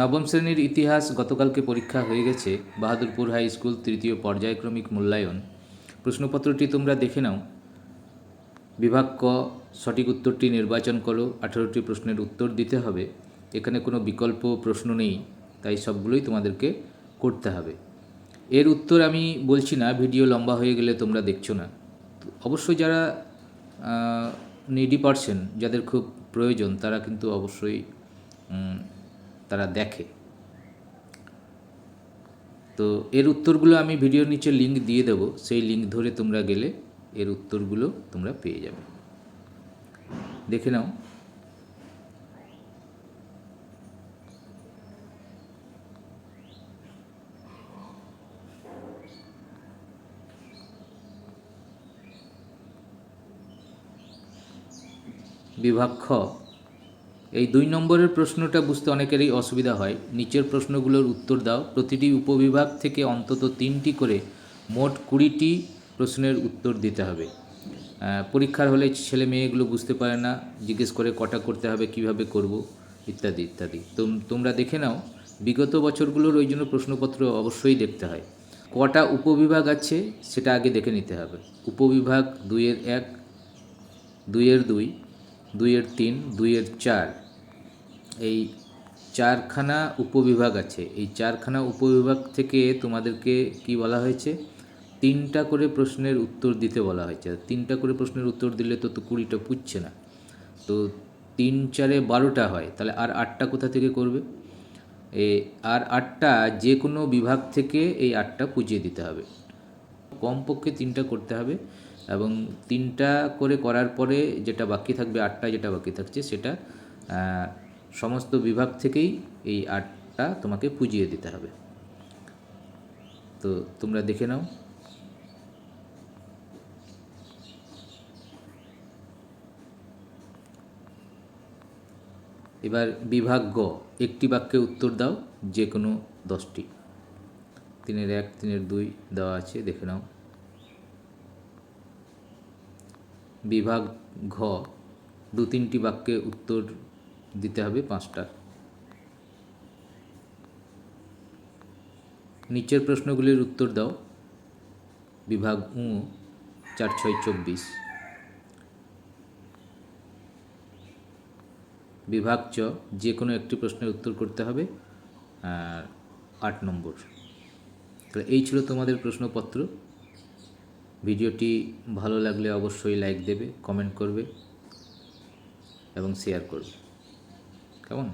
নবম শ্রেণির ইতিহাস গতকালকে পরীক্ষা হয়ে গেছে। বাহাদুরপুর হাই স্কুল তৃতীয় পর্যায়ক্রমিক মূল্যায়ন। প্রশ্নপত্রটি তোমরা দেখে নাও। বিভাগ ক, সঠিক উত্তরটি নির্বাচন করো। আঠারোটি প্রশ্নের উত্তর দিতে হবে। এখানে কোনো বিকল্প প্রশ্ন নেই, তাই সবগুলোই তোমাদেরকে করতে হবে। এর উত্তর আমি বলছি না, ভিডিও লম্বা হয়ে গেলে তোমরা দেখছ না। অবশ্যই যারা নিডি পারসন যাদের খুব প্রয়োজন, তারা কিন্তু অবশ্যই তারা দেখে। তো এর উত্তরগুলো আমি ভিডিওর নিচে লিংক দিয়ে দেব। সেই লিংক ধরে তোমরা গেলে এর উত্তরগুলো তোমরা পেয়ে যাবে। দেখে নাও। বিভাগ খ। এই দুই নম্বরের প্রশ্নটা বুঝতে অনেকেরই অসুবিধা হয়। নিচের প্রশ্নগুলোর উত্তর দাও। প্রতিটি উপবিভাগ থেকে অন্তত তিনটি করে মোট কুড়িটি প্রশ্নের উত্তর দিতে হবে। পরীক্ষার হলে ছেলে মেয়েগুলো বুঝতে পারে না, জিজ্ঞেস করে কটা করতে হবে, কীভাবে করব, ইত্যাদি ইত্যাদি। তোমরা দেখে নাও। বিগত বছরগুলোর ওই জন্য প্রশ্নপত্র অবশ্যই দেখতে হয়। কটা উপবিভাগ আছে সেটা আগে দেখে নিতে হবে। উপবিভাগ দুইয়ের এক, দুইয়ের দুই দুইয়ের তিন, দুইয়ের চার। এই চারখানা উপবিভাগ আছে। এই চারখানা উপবিভাগ থেকে তোমাদেরকে কি বলা হয়েছে? তিনটা করে প্রশ্নের উত্তর দিতে বলা হয়েছে। তিনটা করে প্রশ্নের উত্তর দিলে তো তো কুড়িটা পুচ্ছে না। তো তিন চারে বারোটা হয়। তাহলে আর আটটা কোথা থেকে করবে? এ, আর আটটা যে কোনো বিভাগ থেকে এই আটটা পুজিয়ে দিতে হবে। কমপক্ষে তিনটা করতে হবে। এবং তিনটা করে করার পরে যেটা বাকি থাকবে আটটা যেটা বাকি থাকছে, সেটা সমস্ত বিভাগ থেকেই এই আটটা তোমাকে পুজিয়ে দিতে হবে। তো তোমরা দেখে নাও। এবার বিভাগ গ, একটি বাক্যে উত্তর দাও, যে কোনো দশটি। তিনের এক, তিনের দুই দেওয়া আছে, দেখে নাও। বিভাগ ঘ। দু তিনটি বাক্যে উত্তর দিতে হবে পাঁচটা। নিচের প্রশ্নগুলির উত্তর দাও। বিভাগ উ, চার, ছয়, চব্বিশ। বিভাগ চ যে কোনো একটি প্রশ্নের উত্তর করতে হবে। আট নম্বর। তাহলে এই ছিল তোমাদের প্রশ্নপত্র। ভিডিওটি ভালো লাগলে অবশ্যই লাইক দেবে কমেন্ট করবে এবং শেয়ার করবে। কেমন?